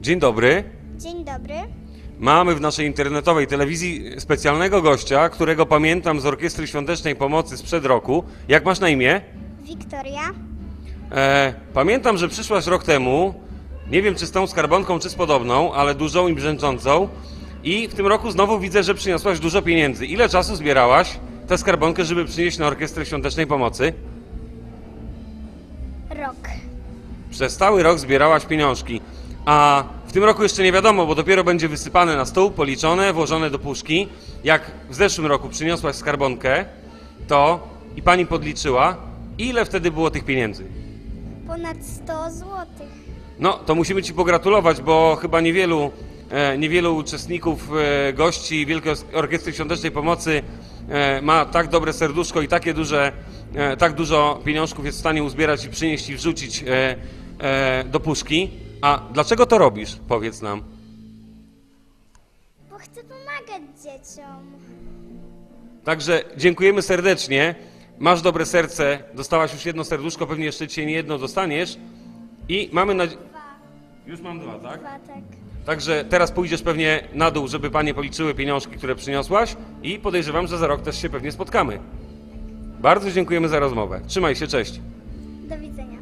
Dzień dobry. Dzień dobry. Mamy w naszej internetowej telewizji specjalnego gościa, którego pamiętam z Orkiestry Świątecznej Pomocy sprzed roku. Jak masz na imię? Wiktoria. E, pamiętam, że przyszłaś rok temu, nie wiem czy z tą skarbonką, czy z podobną, ale dużą i brzęczącą. I w tym roku znowu widzę, że przyniosłaś dużo pieniędzy. Ile czasu zbierałaś tę skarbonkę, żeby przynieść na Orkiestrę Świątecznej Pomocy? Rok. Przez cały rok zbierałaś pieniążki. A w tym roku jeszcze nie wiadomo, bo dopiero będzie wysypane na stół, policzone, włożone do puszki. Jak w zeszłym roku przyniosłaś skarbonkę, to i pani podliczyła, ile wtedy było tych pieniędzy. Ponad 100 złotych. No, to musimy Ci pogratulować, bo chyba niewielu, e, niewielu uczestników, e, gości Wielkiej Orkiestry Świątecznej Pomocy e, ma tak dobre serduszko i takie duże, e, tak dużo pieniążków jest w stanie uzbierać i przynieść i wrzucić e, e, do puszki. A dlaczego to robisz? Powiedz nam. Bo chcę pomagać dzieciom. Także dziękujemy serdecznie. Masz dobre serce, dostałaś już jedno serduszko, pewnie jeszcze Cię nie jedno dostaniesz. I mamy nadzieję... Dwa. Już mam dwa, tak? Dwa, tak. Także teraz pójdziesz pewnie na dół, żeby panie policzyły pieniążki, które przyniosłaś i podejrzewam, że za rok też się pewnie spotkamy. Bardzo dziękujemy za rozmowę. Trzymaj się, cześć. Do widzenia.